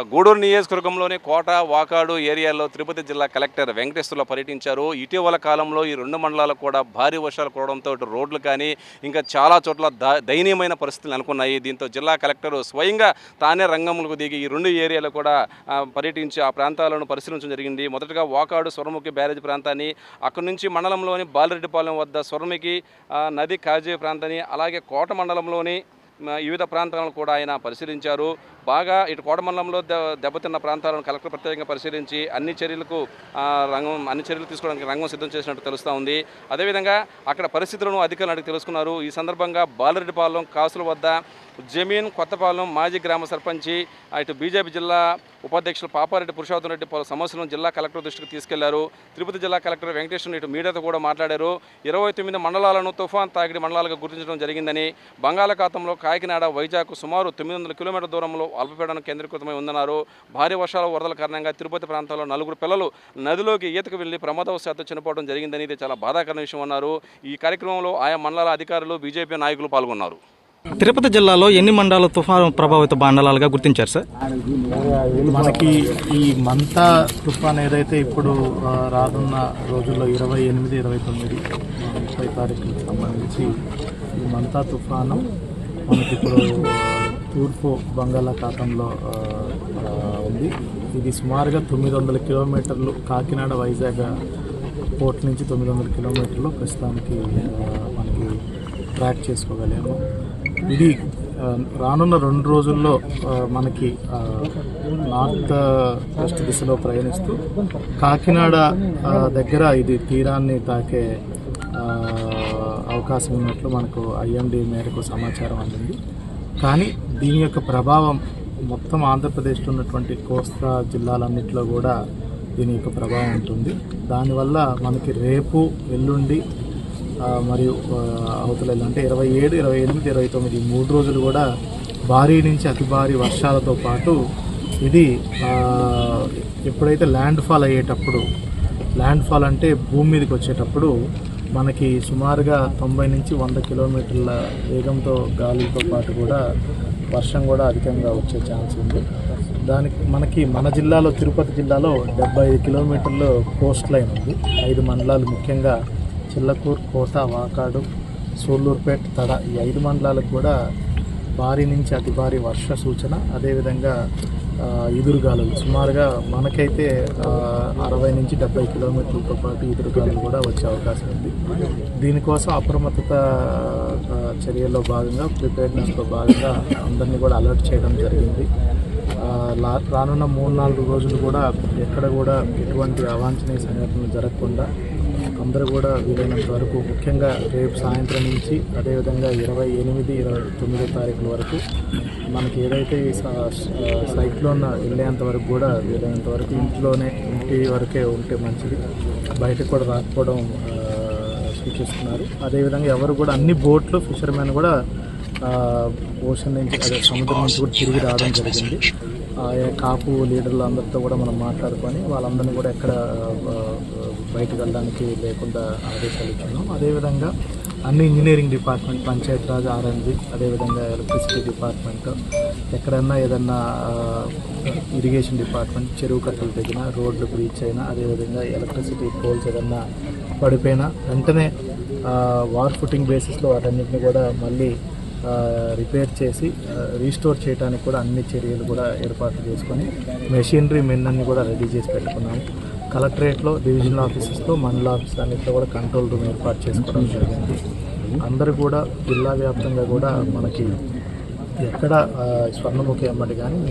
గూడూరు నియోజకవర్గంలోని కోట వాకాడు ఏరియాలో తిరుపతి జిల్లా కలెక్టర్ వెంకటేశ్వర్లో పర్యటించారు. ఇటీవల కాలంలో ఈ రెండు మండలాలకు కూడా భారీ వర్షాలు కురవడంతో ఇటు రోడ్లు కానీ ఇంకా చాలా చోట్ల ద- దయనీయమైన పరిస్థితులు నెలకొన్నాయి. దీంతో జిల్లా కలెక్టర్ స్వయంగా తానే రంగంలోకి దిగి ఈ రెండు ఏరియాలు కూడా పర్యటించి ఆ ప్రాంతాలను పరిశీలించడం జరిగింది. మొదటగా వాకాడు స్వర్ణముఖి బ్యారేజ్ ప్రాంతాన్ని అక్కడి నుంచి మండలంలోని బాలిరెడ్డిపాలెం వద్ద స్వర్ణముఖి నది కాజే ప్రాంతాన్ని అలాగే కోట మండలంలోని వివిధ ప్రాంతాలను కూడా ఆయన పరిశీలించారు. బాగా ఇటు కోడమండలంలో దెబ్బతిన్న ప్రాంతాలను కలెక్టర్ ప్రత్యేకంగా పరిశీలించి అన్ని చర్యలకు రంగం అన్ని చర్యలు తీసుకోవడానికి రంగం సిద్ధం చేసినట్టు తెలుస్తూ ఉంది. అదేవిధంగా అక్కడ పరిస్థితులను అధికారులు అడిగి తెలుసుకున్నారు. ఈ సందర్భంగా బాలరెడ్డిపాలెం కాసుల వద్ద జమీన్ కొత్తపాలెం మాజీ గ్రామ సర్పంచి అటు ఇటు బీజేపీ జిల్లా ఉపాధ్యక్షులు పాపారెడ్డి పురుషోత్తం రెడ్డి పలు సమస్యలను జిల్లా కలెక్టర్ దృష్టికి తీసుకెళ్ళారు. తిరుపతి జిల్లా కలెక్టర్ వెంకటేశ్వర ఇటు మీడియాతో కూడా మాట్లాడారు. ఇరవై తొమ్మిది మండలాలను తుఫాన్ తాకిడి మండలాలుగా గుర్తించడం జరిగిందని బంగాళాఖాతంలో కాకినాడ వైజాగ్ సుమారు తొమ్మిది వందల కిలోమీటర్ల దూరంలో అల్పపీడనం కేంద్రీకృతమై ఉందన్నారు. భారీ వర్షాల వరదల కారణంగా తిరుపతి ప్రాంతంలో నలుగురు పిల్లలు నదిలోకి ఈతకు వెళ్ళి ప్రమాదవశాత్తు చనిపోవడం జరిగిందని ఇది చాలా బాధాకరమైన విషయం అన్నారు. ఈ కార్యక్రమంలో ఆయా మండలాల అధికారులు బీజేపీ నాయకులు పాల్గొన్నారు. తిరుపతి జిల్లాలో ఎన్ని మండలాలు తుఫాను ప్రభావిత మండలాలుగా గుర్తించారు సార్? మనకి ఈ మంతా తుఫాన్ ఏదైతే ఇప్పుడు రానున్న రోజుల్లో ఇరవై ఎనిమిది ఇరవై తొమ్మిది ముప్పై తారీఖులకు సంబంధించి ఈ మంతా తుఫాను మనకి ఇప్పుడు తూర్పు బంగాళాఖాతంలో ఉంది. ఇది సుమారుగా తొమ్మిది వందల కిలోమీటర్లు కాకినాడ వైజాగ్ పోర్ట్ నుంచి తొమ్మిది వందల కిలోమీటర్లు ప్రస్తుతానికి మనకి ట్రాక్ చేసుకోగలేము ఇది రానున్న రెండు రోజుల్లో మనకి నార్త్ వెస్ట్ దిశలో ప్రయాణిస్తూ కాకినాడ దగ్గర ఇది తీరాన్ని తాకే అవకాశం ఉన్నట్లు మనకు ఐఎండి మేరకు సమాచారం అందింది. కానీ దీని యొక్క ప్రభావం మొత్తం ఆంధ్రప్రదేశ్లో ఉన్నటువంటి కోస్తా జిల్లాలన్నింటిలో కూడా దీని యొక్క ప్రభావం ఉంటుంది. దానివల్ల మనకి రేపు ఎల్లుండి మరియు అవతల అంటే ఇరవై ఏడు ఇరవై ఎనిమిది ఇరవై తొమ్మిది మూడు రోజులు కూడా భారీ నుంచి అతి భారీ వర్షాలతో పాటు ఇది ఎప్పుడైతే ల్యాండ్ ఫాల్ అయ్యేటప్పుడు ల్యాండ్ ఫాల్ అంటే భూమి మీదకి వచ్చేటప్పుడు మనకి సుమారుగా తొంభై నుంచి వంద కిలోమీటర్ల వేగంతో గాలితో పాటు కూడా వర్షం కూడా అధికంగా వచ్చే ఛాన్స్ ఉంది. దానికి మనకి మన జిల్లాలో తిరుపతి జిల్లాలో డెబ్బై ఐదు కిలోమీటర్లు కోస్ట్ లైన్ ఉంది. ఐదు మండలాలు ముఖ్యంగా చిల్లకూరు కోట వాకాడు సూళ్ళూరుపేట తడ ఈ ఐదు మండలాలకు కూడా భారీ నుంచి అతి భారీ వర్ష సూచన. అదేవిధంగా ఆ, సుమారుగా మనకైతే అరవై నుంచి డెబ్బై కిలోమీటర్లతో పాటు ఎదురుగాలులు కూడా వచ్చే అవకాశం ఉంది. దీనికోసం అప్రమత్తత చర్యల్లో భాగంగా ప్రిపేర్నెస్లో భాగంగా అందరినీ కూడా అలర్ట్ చేయడం జరిగింది. లా- రానున్న మూడు నాలుగు రోజులు కూడా ఎక్కడ కూడా ఎటువంటి అవాంఛనీయ సంఘటనలు జరగకుండా అందరూ కూడా వీలైనంత వరకు ముఖ్యంగా రేపు సాయంత్రం నుంచి అదేవిధంగా ఇరవై ఎనిమిది ఇరవై తొమ్మిదో తారీఖుల వరకు మనకి ఏదైతే సైక్లోన్ వెళ్ళేంత వరకు కూడా వీలైనంత వరకు ఇంట్లోనే ఇంటి వరకే ఉంటే మంచిది. బయటకు కూడా రాకపోవడం సూచిస్తున్నారు. అదేవిధంగా ఎవరు కూడా అన్ని బోట్లు ఫిషర్మెన్ కూడా ఓషన్ నుంచి అదే సముద్రం నుంచి కూడా తిరిగి రావడం జరిగింది. కాపు లీడర్లు అందరితో కూడా మనం మాట్లాడుకొని వాళ్ళందరినీ కూడా ఎక్కడ బయటకు వెళ్ళడానికి లేకుండా ఆదేశాలు ఇచ్చున్నాం అదేవిధంగా అన్ని ఇంజనీరింగ్ డిపార్ట్మెంట్ పంచాయత్ రాజ్ ఆర్ఎన్జి అదేవిధంగా ఎలక్ట్రిసిటీ డిపార్ట్మెంట్ ఎక్కడన్నా ఏదన్నా ఇరిగేషన్ డిపార్ట్మెంట్ చెరువు కట్టలు తెగిన రోడ్లు బ్రీచ్ అయినా అదేవిధంగా ఎలక్ట్రిసిటీ పోల్స్ ఏదన్నా పడిపోయినా వెంటనే వార్ ఫుటింగ్ బేసిస్లో వాటన్నిటిని కూడా మళ్ళీ రిపేర్ చేసి రీస్టోర్ చేయడానికి కూడా అన్ని చర్యలు కూడా ఏర్పాటు చేసుకొని మెషినరీ మెన్ అన్ని కూడా రెడీ చేసి పెట్టుకున్నాము. కలెక్టరేట్లో డివిజనల్ ఆఫీసెస్లో మండల ఆఫీస్ అన్నింటిలో కూడా కంట్రోల్ రూమ్ ఏర్పాటు చేసుకోవడం జరిగింది. అందరూ కూడా జిల్లా వ్యాప్తంగా కూడా మనకి ఎక్కడ స్వర్ణముఖి అమ్మటి కానీ